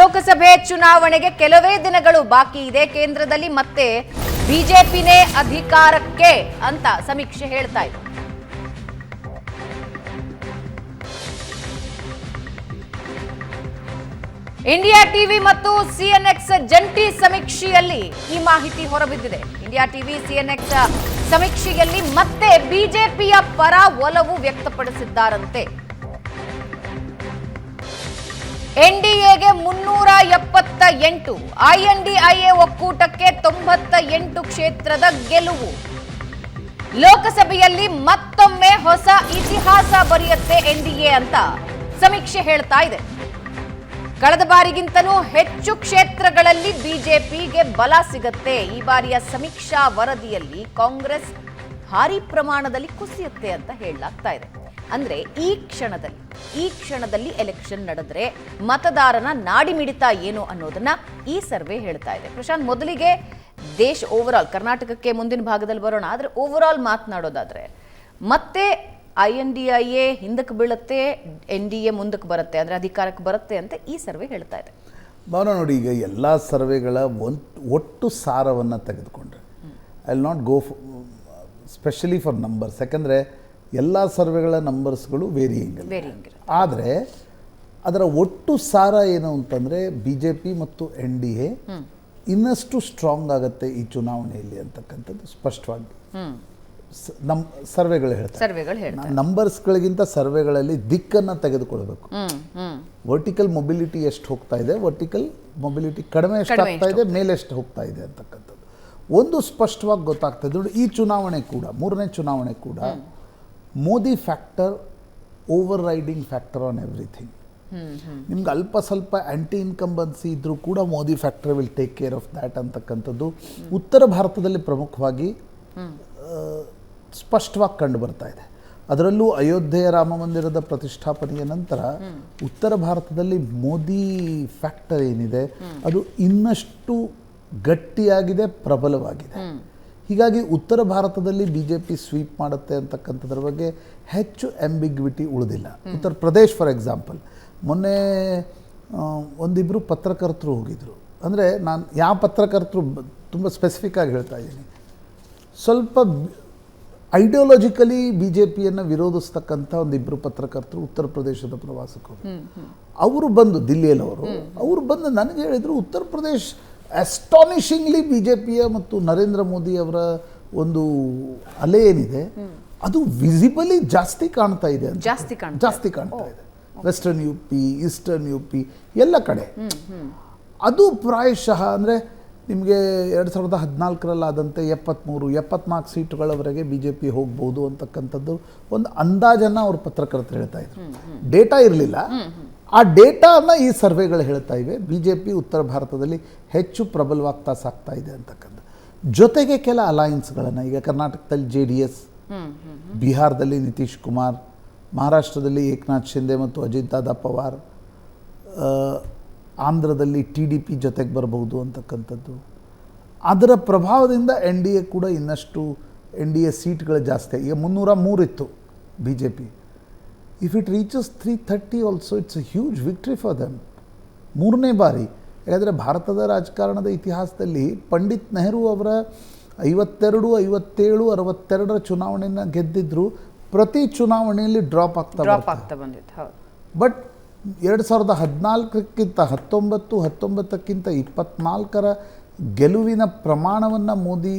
ಲೋಕಸಭೆ ಚುನಾವಣೆಗೆ ಕೆಲವೇ ದಿನಗಳು ಬಾಕಿ ಇದೆ. ಕೇಂದ್ರದಲ್ಲಿ ಮತ್ತೆ ಬಿಜೆಪಿನೇ ಅಧಿಕಾರಕ್ಕೆ ಅಂತ ಸಮೀಕ್ಷೆ ಹೇಳ್ತಾ ಇದೆ ಇಂಡಿಯಾ ಟಿವಿ ಮತ್ತು ಸಿಎನ್ಎಕ್ಸ್ ಜಂಟಿ ಸಮೀಕ್ಷೆಯಲ್ಲಿ ಈ ಮಾಹಿತಿ ಹೊರಬಿದ್ದಿದೆ. ಇಂಡಿಯಾ ಟಿವಿ ಸಿಎನ್ಎಕ್ಸ್ ಸಮೀಕ್ಷೆಯಲ್ಲಿ ಮತ್ತೆ ಬಿಜೆಪಿಯ ಪರ ಒಲವು ವ್ಯಕ್ತಪಡಿಸಿದ್ದಾರಂತೆ. ಎನ್ಡಿಎಗೆ ಮುನ್ನೂರ ಎಪ್ಪತ್ತ ಎಂಟು ಐಎನ್ಡಿಐಎ ಒಕ್ಕೂಟಕ್ಕೆ ತೊಂಬತ್ತ ಎಂಟು ಕ್ಷೇತ್ರದ ಗೆಲುವು. ಲೋಕಸಭೆಯಲ್ಲಿ ಮತ್ತೊಮ್ಮೆ ಹೊಸ ಇತಿಹಾಸ ಬರೆಯುತ್ತೆ ಎನ್ಡಿಎ ಅಂತ ಸಮೀಕ್ಷೆ ಹೇಳ್ತಾ ಇದೆ. ಕಳೆದ ಬಾರಿಗಿಂತಲೂ ಹೆಚ್ಚು ಕ್ಷೇತ್ರಗಳಲ್ಲಿ ಬಿಜೆಪಿಗೆ ಬಲ ಸಿಗುತ್ತೆ. ಈ ಬಾರಿಯ ಸಮೀಕ್ಷಾ ವರದಿಯಲ್ಲಿ ಕಾಂಗ್ರೆಸ್ ಭಾರಿ ಪ್ರಮಾಣದಲ್ಲಿ ಕುಸಿಯುತ್ತೆ ಅಂತ ಹೇಳಲಾಗ್ತಾ ಇದೆ. ಅಂದ್ರೆ ಈ ಕ್ಷಣದಲ್ಲಿ ಈ ಕ್ಷಣದಲ್ಲಿ ಎಲೆಕ್ಷನ್ ನಡೆದ್ರೆ ಮತದಾರನ ನಾಡಿ ಮಿಡಿತ ಏನು ಅನ್ನೋದನ್ನ ಈ ಸರ್ವೆ ಹೇಳ್ತಾ ಇದೆ. ಪ್ರಶಾಂತ್ ಮೊದಲಿಗೆ ದೇಶ ಓವರ್ ಆಲ್ ಕರ್ನಾಟಕಕ್ಕೆ ಮುಂದಿನ ಭಾಗದಲ್ಲಿ ಬರೋಣ. ಆದ್ರೆ ಓವರ್ ಆಲ್ ಮಾತನಾಡೋದಾದ್ರೆ ಮತ್ತೆ I N D I A ಹಿಂದಕ್ಕೆ ಬೀಳುತ್ತೆ ಎನ್ ಡಿ ಎ ಮುಂದಕ್ಕೆ ಬರುತ್ತೆ ಅಂದ್ರೆ ಅಧಿಕಾರಕ್ಕೆ ಬರುತ್ತೆ ಅಂತ ಈ ಸರ್ವೆ ಹೇಳ್ತಾ ಇದೆ. ಭಾವನ ನೋಡಿ ಈಗ ಎಲ್ಲ ಸರ್ವೆಗಳ ಒಂದು ಒಟ್ಟು ಸಾರವನ್ನು ತೆಗೆದುಕೊಂಡ್ರೆ. I will not go specially for numbers ಯಾಕಂದರೆ ಎಲ್ಲ ಸರ್ವೆಗಳ ನಂಬರ್ಸ್ಗಳು ವೇರಿಯಿಂಗ್ ಆದರೆ ಅದರ ಒಟ್ಟು ಸಾರ ಏನು ಅಂತಂದರೆ ಬಿ ಜೆ ಪಿ ಮತ್ತು ಎನ್ ಡಿ ಎ ಇನ್ನಷ್ಟು ಸ್ಟ್ರಾಂಗ್ ಆಗುತ್ತೆ ಈ ಚುನಾವಣೆಯಲ್ಲಿ ಅಂತಕ್ಕಂಥದ್ದು ಸ್ಪಷ್ಟವಾಗಿ. ನಮ್ಮ ಸರ್ವೆಗಳು ಹೇಳ್ತಾರೆ. ನಂಬರ್ಸ್ಗಳಿಗಿಂತ ಸರ್ವೆಗಳಲ್ಲಿ ದಿಕ್ಕನ್ನು ತೆಗೆದುಕೊಳ್ಬೇಕು. ವರ್ಟಿಕಲ್ ಮೊಬಿಲಿಟಿ ಎಷ್ಟು ಹೋಗ್ತಾ ಇದೆ? ವರ್ಟಿಕಲ್ ಮೊಬಿಲಿಟಿ ಕಡಿಮೆ ಎಷ್ಟು ಆಗ್ತಾ ಇದೆ? ಮೇಲೆ ಎಷ್ಟು ಹೋಗ್ತಾ ಇದೆ ಅಂತಕ್ಕಂಥದ್ದು. ಒಂದು ಸ್ಪಷ್ಟವಾಗಿ ಗೊತ್ತಾಗ್ತದೆ. ನೋಡಿ ಈ ಚುನಾವಣೆ ಕೂಡ ಮೂರನೇ ಚುನಾವಣೆ ಕೂಡ Modi factor overriding factor on everything ನಿಮ್ಗೆ ಅಲ್ಪ ಸ್ವಲ್ಪ ಆ್ಯಂಟಿ ಇನ್ಕಂಬನ್ಸಿ ಇದ್ರೂ ಕೂಡ Modi factor will take care of that ಅಂತಕ್ಕಂಥದ್ದು ಉತ್ತರ ಭಾರತದಲ್ಲಿ ಪ್ರಮುಖವಾಗಿ ಸ್ಪಷ್ಟವಾಗಿ ಕಂಡು ಬರ್ತಾ ಇದೆ. ಅದರಲ್ಲೂ ಅಯೋಧ್ಯೆಯ ರಾಮ ಮಂದಿರದ ಪ್ರತಿಷ್ಠಾಪನೆಯ ನಂತರ ಉತ್ತರ ಭಾರತದಲ್ಲಿ ಮೋದಿ ಫ್ಯಾಕ್ಟರ್ ಏನಿದೆ, ಅದು ಇನ್ನಷ್ಟು ಗಟ್ಟಿಯಾಗಿದೆ, ಪ್ರಬಲವಾಗಿದೆ. ಹೀಗಾಗಿ ಉತ್ತರ ಭಾರತದಲ್ಲಿ ಬಿ ಜೆ ಪಿ ಸ್ವೀಪ್ ಮಾಡುತ್ತೆ ಅಂತಕ್ಕಂಥದ್ರ ಬಗ್ಗೆ ಹೆಚ್ಚು ಎಂಬಿಗ್ವಿಟಿ ಉಳಿದಿಲ್ಲ. ಉತ್ತರ ಪ್ರದೇಶ್ ಫಾರ್ ಎಕ್ಸಾಂಪಲ್ ಮೊನ್ನೆ ಒಂದಿಬ್ಬರು ಪತ್ರಕರ್ತರು ಹೋಗಿದ್ರು. ಅಂದರೆ ನಾನು ಯಾವ ಪತ್ರಕರ್ತರು ತುಂಬ ಸ್ಪೆಸಿಫಿಕ್ ಆಗಿ ಹೇಳ್ತಾ ಇದ್ದೀನಿ. ಸ್ವಲ್ಪ ಐಡಿಯಾಲಜಿಕಲಿ ಬಿ ಜೆ ಪಿಯನ್ನು ವಿರೋಧಿಸ್ತಕ್ಕಂಥ ಒಂದಿಬ್ಬರು ಪತ್ರಕರ್ತರು ಉತ್ತರ ಪ್ರದೇಶದ ಪ್ರವಾಸಕ್ಕೆ ಅವರು ಬಂದು ದಿಲ್ಲಿಯಲ್ಲಿ ಅವರು ಅವರು ಬಂದು ನನಗೆ ಹೇಳಿದರು ಉತ್ತರ ಪ್ರದೇಶ್ ಅಸ್ಟಾನಿಷಿಂಗ್ಲಿ ಬಿ ಜೆ ಪಿಯ ಮತ್ತು ನರೇಂದ್ರ ಮೋದಿ ಅವರ ಒಂದು ಅಲೆ ಏನಿದೆ ಅದು ವಿಸಿಬಲಿ ಜಾಸ್ತಿ ಕಾಣ್ತಾ ಇದೆ ಜಾಸ್ತಿ ಕಾಣ್ತಾ ಜಾಸ್ತಿ ಕಾಣ್ತಾ ಇದೆ. Western U P eastern U P ಎಲ್ಲ ಕಡೆ. ಅದು ಪ್ರಾಯಶಃ ಅಂದರೆ ನಿಮಗೆ ಎರಡು ಸಾವಿರದ ಹದಿನಾಲ್ಕರಲ್ಲಾದಂತೆ ಎಪ್ಪತ್ತ್ಮೂರು ಎಪ್ಪತ್ನಾಲ್ಕು ಸೀಟುಗಳವರೆಗೆ ಬಿ ಜೆ ಪಿ ಹೋಗ್ಬೋದು ಅಂತಕ್ಕಂಥದ್ದು ಒಂದು ಅಂದಾಜನ್ನು ಅವ್ರ ಪತ್ರಕರ್ತರು ಹೇಳ್ತಾ ಇದ್ರು. ಡೇಟಾ ಇರಲಿಲ್ಲ. ಆ ಡೇಟಾನ ಈ ಸರ್ವೆಗಳು ಹೇಳ್ತಾ ಇವೆ. ಬಿ ಜೆ ಪಿ ಉತ್ತರ ಭಾರತದಲ್ಲಿ ಹೆಚ್ಚು ಪ್ರಬಲವಾಗ್ತಾ ಸಾಕ್ತಾ ಇದೆ ಅಂತಕ್ಕಂಥ ಜೊತೆಗೆ ಕೆಲ ಅಲಯನ್ಸ್ಗಳನ್ನು ಈಗ ಕರ್ನಾಟಕದಲ್ಲಿ ಜೆ ಡಿ ಎಸ್ ಬಿಹಾರದಲ್ಲಿ ನಿತೀಶ್ ಕುಮಾರ್ ಮಹಾರಾಷ್ಟ್ರದಲ್ಲಿ ಏಕನಾಥ್ ಶಿಂದೆ ಮತ್ತು ಅಜಿತ್ ದಾದಾ ಪವಾರ್ ಆಂಧ್ರದಲ್ಲಿ ಟಿ ಡಿ ಪಿ ಜೊತೆಗೆ ಬರಬಹುದು ಅಂತಕ್ಕಂಥದ್ದು. ಅದರ ಪ್ರಭಾವದಿಂದ ಎನ್ ಡಿ ಎ ಕೂಡ ಇನ್ನಷ್ಟು ಎನ್ ಡಿ ಎ ಸೀಟ್ಗಳು ಜಾಸ್ತಿ ಈಗ ಮುನ್ನೂರ ಮೂರಿತ್ತು B J P if it reaches three thirty also it's a huge victory for them ಮೂರನೇ ಬಾರಿ. ಯಾಕಂದರೆ ಭಾರತದ ರಾಜಕಾರಣದ ಇತಿಹಾಸದಲ್ಲಿ ಪಂಡಿತ್ ನೆಹರು ಅವರ ಐವತ್ತೆರಡು ಐವತ್ತೇಳು ಅರವತ್ತೆರಡರ ಚುನಾವಣೆಯನ್ನು ಗೆದ್ದಿದ್ರು. ಪ್ರತಿ ಚುನಾವಣೆಯಲ್ಲಿ ಡ್ರಾಪ್ ಆಗ್ತಾ ಬಂದಿತ್ತು. ಬಟ್ ಎರಡು ಸಾವಿರದ ಹದಿನಾಲ್ಕಕ್ಕಿಂತ ಹತ್ತೊಂಬತ್ತು ಹತ್ತೊಂಬತ್ತಕ್ಕಿಂತ ಇಪ್ಪತ್ನಾಲ್ಕರ ಗೆಲುವಿನ ಪ್ರಮಾಣವನ್ನು ಮೋದಿ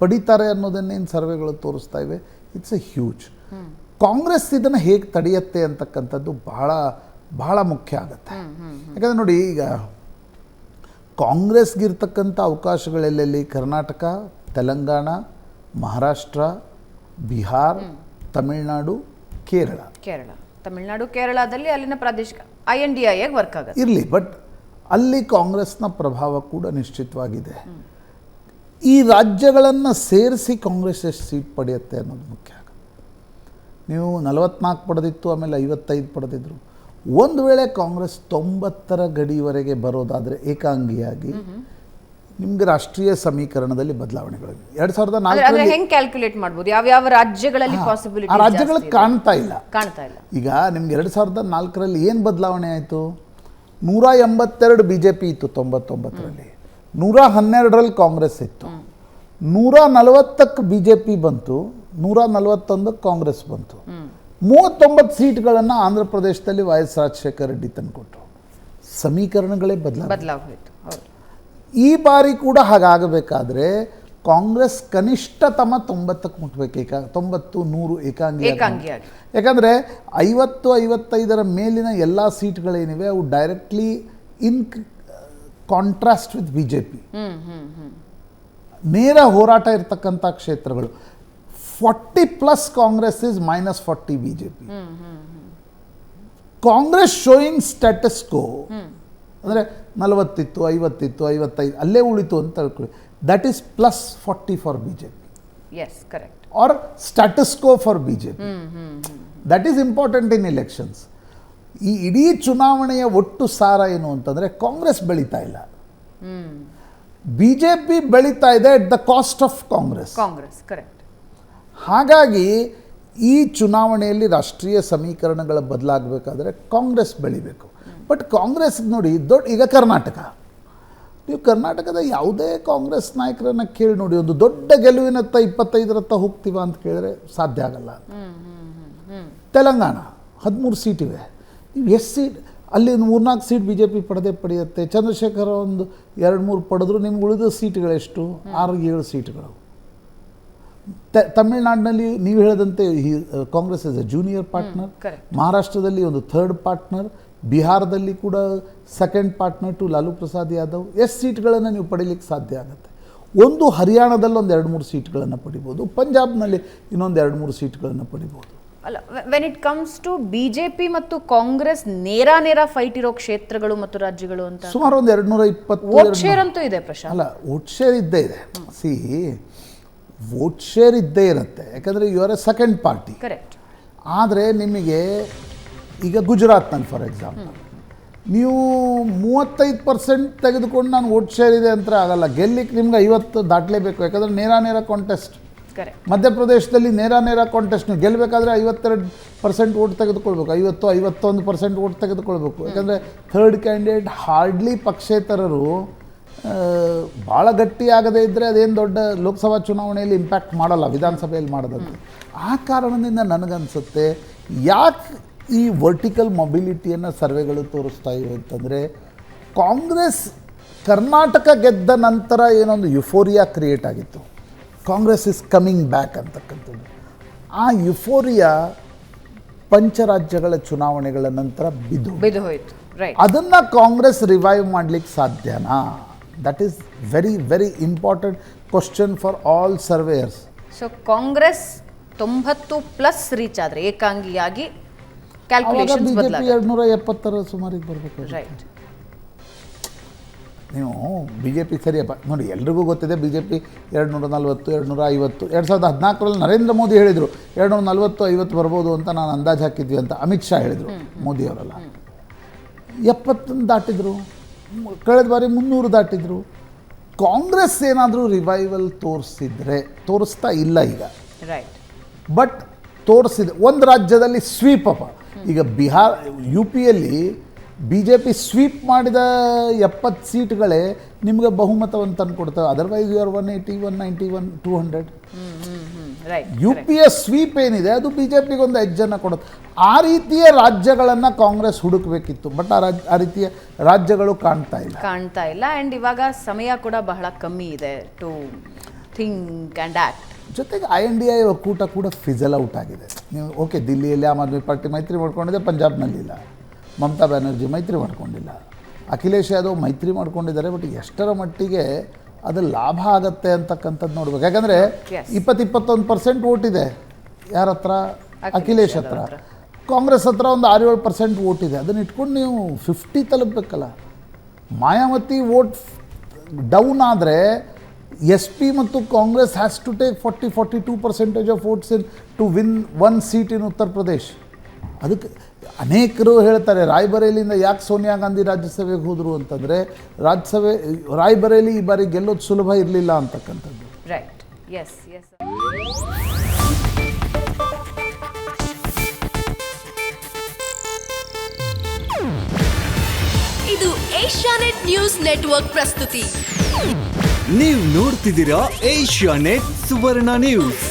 ಪಡಿತಾರೆ ಅನ್ನೋದನ್ನೇನು ಸರ್ವೆಗಳು ತೋರಿಸ್ತಾ ಇವೆ? ಇಟ್ಸ್ ಎ ಹ್ಯೂಜ್ ಕಾಂಗ್ರೆಸ್ ಇದನ್ನು ಹೇಗೆ ತಡೆಯುತ್ತೆ ಅಂತಕ್ಕಂಥದ್ದು ಬಹಳ ಬಹಳ ಮುಖ್ಯ ಆಗುತ್ತೆ. ಯಾಕಂದರೆ ನೋಡಿ ಈಗ ಕಾಂಗ್ರೆಸ್ಗಿರ್ತಕ್ಕಂಥ ಅವಕಾಶಗಳೆಲ್ಲೆಲ್ಲಿ ಕರ್ನಾಟಕ ತೆಲಂಗಾಣ ಮಹಾರಾಷ್ಟ್ರ ಬಿಹಾರ್ ತಮಿಳ್ನಾಡು ಕೇರಳ. ಕೇರಳ. ತಮಿಳ್ನಾಡು ಕೇರಳದಲ್ಲಿ ಅಲ್ಲಿನ ಪ್ರಾದೇಶಿಕ I N D I work ಆಗುತ್ತೆ. ಇರಲಿ ಬಟ್ ಅಲ್ಲಿ ಕಾಂಗ್ರೆಸ್ನ ಪ್ರಭಾವ ಕೂಡ ನಿಶ್ಚಿತವಾಗಿದೆ. ಈ ರಾಜ್ಯಗಳನ್ನು ಸೇರಿಸಿ ಕಾಂಗ್ರೆಸ್ ಎಷ್ಟು ಸೀಟ್ ಪಡೆಯುತ್ತೆ ಅನ್ನೋದು ಮುಖ್ಯ. ನೀವು ನಲವತ್ನಾಲ್ಕು ಪಡೆದಿತ್ತು ಆಮೇಲೆ ಐವತ್ತೈದು ಪಡೆದಿದ್ರು. ಒಂದು ವೇಳೆ ಕಾಂಗ್ರೆಸ್ ತೊಂಬತ್ತರ ಗಡಿವರೆಗೆ ಬರೋದಾದರೆ ಏಕಾಂಗಿಯಾಗಿ ನಿಮಗೆ ರಾಷ್ಟ್ರೀಯ ಸಮೀಕರಣದಲ್ಲಿ ಬದಲಾವಣೆಗಳು. ಎರಡು ಸಾವಿರದ ನಾಲ್ಕರಲ್ಲಿ ಹೆಂಗ್ ಕ್ಯಾಲ್ಕುಲೇಟ್ ಮಾಡ್ಬೋದು? ಯಾವ ಯಾವ ರಾಜ್ಯಗಳಲ್ಲಿ ಆ ಪಾಸಿಬಿಲಿಟಿ ರಾಜ್ಯಗಳು ಕಾಣ್ತಾ ಇಲ್ಲ. ಕಾಣ್ತಾ ಇಲ್ಲ. ಈಗ ನಿಮ್ಗೆ ಎರಡ್ ಸಾವಿರದ ನಾಲ್ಕರಲ್ಲಿ ಏನು ಬದಲಾವಣೆ ಆಯಿತು? ನೂರ ಎಂಬತ್ತೆರಡು ಬಿ ಜೆ ಪಿ ಇತ್ತು ತೊಂಬತ್ತೊಂಬತ್ತರಲ್ಲಿ. ನೂರ ಹನ್ನೆರಡರಲ್ಲಿ ಕಾಂಗ್ರೆಸ್ ಇತ್ತು. ನೂರ ನಲವತ್ತಕ್ಕೆ ಬಿ ಜೆ ಪಿ ಬಂತು. ನೂರ ನಲವತ್ತೊಂದಕ್ಕೆ ಕಾಂಗ್ರೆಸ್ ಬಂತು. ಮೂವತ್ತೊಂಬತ್ತು ಸೀಟ್ಗಳನ್ನು ಆಂಧ್ರ ಪ್ರದೇಶದಲ್ಲಿ ವೈ ಎಸ್ ರಾಜಶೇಖರ ರೆಡ್ಡಿ ತಂದುಕೊಟ್ರು. ಸಮೀಕರಣಗಳೇ ಬದಲಾವಣೆ ಬದಲಾಗೋಯ್ತು ಈ ಬಾರಿ ಕೂಡ ಹಾಗಾಗಬೇಕಾದ್ರೆ ಕಾಂಗ್ರೆಸ್ ಕನಿಷ್ಠ ಕನಿಷ್ಠತಮ ತೊಂಬತ್ತಕ್ಕೆ ಮುಟ್ಬೇಕು ಏಕಾ ತೊಂಬತ್ತು ನೂರು ಏಕಾಂಗಿ ಯಾಕಂದ್ರೆ ಐವತ್ತು ಐವತ್ತೈದರ ಮೇಲಿನ ಎಲ್ಲ ಸೀಟ್ಗಳೇನಿವೆ ಅವು directly in contrast with B J P ನೇರ ಹೋರಾಟ ಇರತಕ್ಕಂಥ ಕ್ಷೇತ್ರಗಳು. Forty plus Congress is minus forty B J P Congress showing status quo ಅಂದರೆ ನಲವತ್ತಿತ್ತು ಐವತ್ತಿತ್ತು ಐವತ್ತೈದು ಅಲ್ಲೇ ಉಳಿತು ಅಂತ ತಿಳ್ಕೊಳ್ಳಿ. That is plus forty for B J P yes correct or status quo for B J P that is important in elections ಈ ಇಡೀ ಚುನಾವಣೆಯ ಒಟ್ಟು ಸಾರ ಏನು ಅಂತಂದರೆ ಕಾಂಗ್ರೆಸ್ ಬೆಳೀತಾ ಇಲ್ಲ. ಬಿ ಜೆ ಪಿ ಬೆಳೀತಾ ಇದೆ at the cost of Congress Congress correct ಹಾಗಾಗಿ ಈ ಚುನಾವಣೆಯಲ್ಲಿ ರಾಷ್ಟ್ರೀಯ ಸಮೀಕರಣಗಳ ಬದಲಾಗಬೇಕಾದ್ರೆ ಕಾಂಗ್ರೆಸ್ ಬೆಳಿಬೇಕು. ಬಟ್ ಕಾಂಗ್ರೆಸ್ ನೋಡಿ ದೊಡ್ಡ ಈಗ ಕರ್ನಾಟಕ. ನೀವು ಕರ್ನಾಟಕದ ಯಾವುದೇ ಕಾಂಗ್ರೆಸ್ ನಾಯಕರನ್ನ ಕೇಳಿ ನೋಡಿ ಒಂದು ದೊಡ್ಡ ಗೆಲುವಿನತ್ತ ಇಪ್ಪತ್ತೈದರತ್ತ ಹೋಗ್ತೀವ ಅಂತ ಕೇಳಿದ್ರೆ ಸಾಧ್ಯ ಆಗಲ್ಲ. ತೆಲಂಗಾಣ ಹದಿಮೂರು ಸೀಟ್ ಇವೆ. ನೀವು ಎಷ್ಟು ಸೀಟ್ ಅಲ್ಲಿ ಮೂರ್ನಾಲ್ಕು ಸೀಟ್ ಬಿ ಜೆ ಪಿ ಪಡೆದೇ ಪಡೆಯುತ್ತೆ. ಚಂದ್ರಶೇಖರ ಒಂದು ಎರಡು ಮೂರು ಪಡೆದ್ರು ನಿಮ್ಗೆ ಉಳಿದ ಸೀಟ್ಗಳೆಷ್ಟು ಆರು ಏಳು ಸೀಟ್ಗಳು. ತ- ತಮಿಳ್ನಾಡಿನಲ್ಲಿ ನೀವು ಹೇಳಿದಂತೆ Congress is a junior partner ಮಹಾರಾಷ್ಟ್ರದಲ್ಲಿ ಒಂದು ಥರ್ಡ್ ಪಾರ್ಟ್ನರ್ ಬಿಹಾರದಲ್ಲಿ ಕೂಡ second partner to Lalu Prasad Yadav. ಎಷ್ಟು ಸೀಟ್ಗಳನ್ನು ನೀವು ಪಡೀಲಿಕ್ಕೆ ಸಾಧ್ಯ ಆಗುತ್ತೆ. ಒಂದು ಹರಿಯಾಣದಲ್ಲಿ ಒಂದು ಎರಡು ಮೂರು ಸೀಟ್ಗಳನ್ನು ಪಡಿಬೋದು. ಪಂಜಾಬ್ನಲ್ಲಿ ಇನ್ನೊಂದು ಎರಡು ಮೂರು ಸೀಟ್ಗಳನ್ನು ಪಡಿಬೋದು. ಅಲ್ಲ when it comes to BJP ಮತ್ತು ಕಾಂಗ್ರೆಸ್ ನೇರ ನೇರ ಫೈಟ್ ಇರೋ ಕ್ಷೇತ್ರಗಳು ಮತ್ತು ರಾಜ್ಯಗಳು ಅಂತ. ಸುಮಾರು ಒಂದು ಎರಡು ನೂರ ಇಪ್ಪತ್ತು ಶೇರ್ ಅಂತೂ ಇದೆ ಪ್ರಶಾಂತ್. ಅಲ್ಲ ವೋಟ್ ಶೇರ್ ಇದ್ದೇ ಇದೆ. ಸಿ ವೋಟ್ ಶೇರ್ ಇದ್ದೇ ಇರುತ್ತೆ. ಯಾಕಂದರೆ you are a second party correct ಆದರೆ ನಿಮಗೆ ಈಗ ಗುಜರಾತ್ನಲ್ಲಿ ಫಾರ್ ಎಕ್ಸಾಂಪಲ್ ನೀವು ಮೂವತ್ತೈದು ಪರ್ಸೆಂಟ್ ತೆಗೆದುಕೊಂಡು ನಾನು ವೋಟ್ ಶೇರ್ ಇದೆ ಅಂತ ಆಗಲ್ಲ. ಗೆಲ್ಲಿಕ್ಕೆ ನಿಮ್ಗೆ ಐವತ್ತು ದಾಟಲೇಬೇಕು. ಯಾಕಂದರೆ ನೇರ ನೇರ ಕಾಂಟೆಸ್ಟ್ ಮಧ್ಯಪ್ರದೇಶದಲ್ಲಿ ನೇರ ನೇರ ಕಾಂಟೆಸ್ಟ್ ನೀವು ಗೆಲ್ಲಬೇಕಾದ್ರೆ ಐವತ್ತೆರಡು ಪರ್ಸೆಂಟ್ ಓಟ್ ತೆಗೆದುಕೊಳ್ಬೇಕು. ಐವತ್ತು ಐವತ್ತೊಂದು ಪರ್ಸೆಂಟ್ ಓಟ್ ತೆಗೆದುಕೊಳ್ಬೇಕು. ಯಾಕಂದರೆ ಥರ್ಡ್ ಕ್ಯಾಂಡಿಡೇಟ್ ಹಾರ್ಡ್ಲಿ ಪಕ್ಷೇತರರು ಭಾಳ ಗಟ್ಟಿಯಾಗದೇ ಇದ್ದರೆ ಅದೇನು ದೊಡ್ಡ ಲೋಕಸಭಾ ಚುನಾವಣೆಯಲ್ಲಿ ಇಂಪ್ಯಾಕ್ಟ್ ಮಾಡಲ್ಲ ವಿಧಾನಸಭೆಯಲ್ಲಿ ಮಾಡೋದಂತೆ. ಆ ಕಾರಣದಿಂದ ನನಗನ್ಸುತ್ತೆ ಯಾಕೆ ಈ ವರ್ಟಿಕಲ್ ಮೊಬಿಲಿಟಿಯನ್ನು ಸರ್ವೆಗಳು ತೋರಿಸ್ತಾ ಇವೆ ಅಂತಂದರೆ ಕಾಂಗ್ರೆಸ್ ಕರ್ನಾಟಕ ಗೆದ್ದ ನಂತರ ಏನೊಂದು ಯುಫೋರಿಯಾ ಕ್ರಿಯೇಟ್ ಆಗಿತ್ತು. ಕಾಂಗ್ರೆಸ್ ಇಸ್ ಕಮಿಂಗ್ ಬ್ಯಾಕ್ ಅಂತಕ್ಕಂಥದ್ದು. ಆ ಯುಫೋರಿಯಾ ಪಂಚರಾಜ್ಯಗಳ ಚುನಾವಣೆಗಳ ನಂತರ ಬಿದ್ದು ಬಿದ್ದು ಹೋಯಿತು ಅದನ್ನು ಕಾಂಗ್ರೆಸ್ ರಿವೈವ್ ಮಾಡಲಿಕ್ಕೆ ಸಾಧ್ಯನಾ? That is very very important question for all surveyors so Congress ತೊಂಬತ್ತು ಪ್ಲಸ್ ರೀಚ್ ಆದ್ರೆ ಏಕಾಂಗಿಯಾಗಿ ಕ್ಯಾಲ್ಕುಲೇಷನ್ ಎರಡುನೂರ ಎಪ್ಪತ್ತರ ಸುಮಾರಿಗೆ ಬರಬೇಕು ರೈಟ್ ನೀವು ಬಿ ಜೆ ಪಿ ಸರಿಯಪ್ಪ. ನೋಡಿ ಎಲ್ರಿಗೂ ಗೊತ್ತಿದೆ ಬಿ ಜೆ ಪಿ ಎರಡುನೂರ ನಲ್ವತ್ತು ಎರಡು ನೂರ ಐವತ್ತು ಎರಡು ಸಾವಿರದ ಹದಿನಾಲ್ಕರಲ್ಲಿ ನರೇಂದ್ರ ಮೋದಿ ಹೇಳಿದರು ಎರಡು ನೂರ ನಲ್ವತ್ತು ಐವತ್ತು ಬರ್ಬೋದು ಅಂತ ನಾನು ಅಂದಾಜು ಹಾಕಿದ್ವಿ ಅಂತ ಅಮಿತ್ ಶಾ ಹೇಳಿದರು ಮೋದಿಯವರೆಲ್ಲ. ಎಪ್ಪತ್ತನ್ನು ದಾಟಿದ್ರು. ಕಳೆದ ಬಾರಿ ಮುನ್ನೂರು ದಾಟಿದ್ರು. ಕಾಂಗ್ರೆಸ್ ಏನಾದರೂ ರಿವೈವಲ್ ತೋರಿಸಿದ್ರೆ ತೋರಿಸ್ತಾ ಇಲ್ಲ ಈಗ. ರೈಟ್ ಬಟ್ ತೋರಿಸಿದೆ. ಒಂದು ರಾಜ್ಯದಲ್ಲಿ ಸ್ವೀಪ್ ಅಪ್ಪ. ಈಗ ಬಿಹಾರ್ ಯು ಪಿಯಲ್ಲಿ ಬಿ ಜೆ ಪಿ ಸ್ವೀಪ್ ಮಾಡಿದ ಎಪ್ಪತ್ತು ಸೀಟ್ಗಳೇ ನಿಮಗೆ ಬಹುಮತವನ್ನು ತಂದು ಕೊಡ್ತವೆ otherwise you are one eighty one ninety one two hundred U P S sweep ಏನಿದೆ ಅದು ಬಿ ಜೆ ಪಿಗೆ ಒಂದು ಎಜ್ಜನ್ನು ಕೊಡುತ್ತೆ. ಆ ರೀತಿಯ ರಾಜ್ಯಗಳನ್ನು ಕಾಂಗ್ರೆಸ್ ಹುಡುಕಬೇಕಿತ್ತು ಬಟ್ ಆ ರಾಜ್ ಆ ರೀತಿಯ ರಾಜ್ಯಗಳು ಕಾಣ್ತಾ ಇಲ್ಲ. ಕಾಣ್ತಾ ಇಲ್ಲ ಆ್ಯಂಡ್ ಇವಾಗ ಸಮಯ ಕೂಡ ಬಹಳ ಕಮ್ಮಿ ಇದೆ ಟು ಥಿಂಕ್ ಆ್ಯಂಡ್ ಆ್ಯಕ್ಟ್ ಜೊತೆಗೆ ಐ ಎನ್ ಡಿ ಐ ಒಕ್ಕೂಟ ಕೂಡ ಫಿಜಲ್ ಔಟ್ ಆಗಿದೆ. ನೀವು ಓಕೆ ದಿಲ್ಲಿಯಲ್ಲಿ ಆಮ್ ಆದ್ಮಿ ಪಾರ್ಟಿ ಮೈತ್ರಿ ಮಾಡ್ಕೊಂಡಿದೆ ಪಂಜಾಬ್ನಲ್ಲಿಲ್ಲ ಮಮತಾ ಬ್ಯಾನರ್ಜಿ ಮೈತ್ರಿ ಮಾಡ್ಕೊಂಡಿಲ್ಲ. ಅಖಿಲೇಶ್ ಯಾದವ್ ಮೈತ್ರಿ ಮಾಡ್ಕೊಂಡಿದ್ದಾರೆ ಬಟ್ ಎಷ್ಟರ ಮಟ್ಟಿಗೆ ಅದು ಲಾಭ ಆಗತ್ತೆ ಅಂತಕ್ಕಂಥದ್ದು ನೋಡ್ಬೇಕು. ಯಾಕಂದರೆ. ಇಪ್ಪತ್ತು ಇಪ್ಪತ್ತೊಂದು ಪರ್ಸೆಂಟ್ ಓಟ್ ಇದೆ. ಯಾರ ಹತ್ರ? ಅಖಿಲೇಶ್ ಹತ್ರ. ಕಾಂಗ್ರೆಸ್ ಹತ್ರ ಒಂದು ಆರು ಏಳು ಪರ್ಸೆಂಟ್ ವೋಟ್ ಇದೆ. ಅದನ್ನ ಇಟ್ಕೊಂಡು ನೀವು ಫಿಫ್ಟಿ ತಲುಪಬೇಕಲ್ಲ. ಮಾಯಾವತಿ ವೋಟ್ ಡೌನ್ ಆದರೆ ಎಸ್ ಪಿ ಮತ್ತು Congress has to take forty forty two percentage of votes in to win one seat in Uttar Pradesh ಅದಕ್ಕೆ ಅನೇಕರು ಹೇಳ್ತಾರೆ ರಾಯ್ಬರೇಲಿಯಿಂದ ಯಾಕೆ ಸೋನಿಯಾ ಗಾಂಧಿ ರಾಜ್ಯಸಭೆಗೆ ಹೋದರು ಅಂತಂದರೆ ರಾಜ್ಯಸಭೆ ರಾಯ್ಬರೇಲಿ ಈ ಬಾರಿ ಗೆಲ್ಲೋದು ಸುಲಭ ಇರಲಿಲ್ಲ ಅಂತಕ್ಕಂಥದ್ದು. ರೈಟ್ ಎಸ್ ಎಸ್ ಇದು ಏಷ್ಯಾನೆಟ್ ನ್ಯೂಸ್ ನೆಟ್ವರ್ಕ್ ಪ್ರಸ್ತುತಿ. ನೀವು ನೋಡ್ತಿದ್ದೀರಾ ಏಷ್ಯಾ ನೆಟ್ ಸುವರ್ಣ ನ್ಯೂಸ್.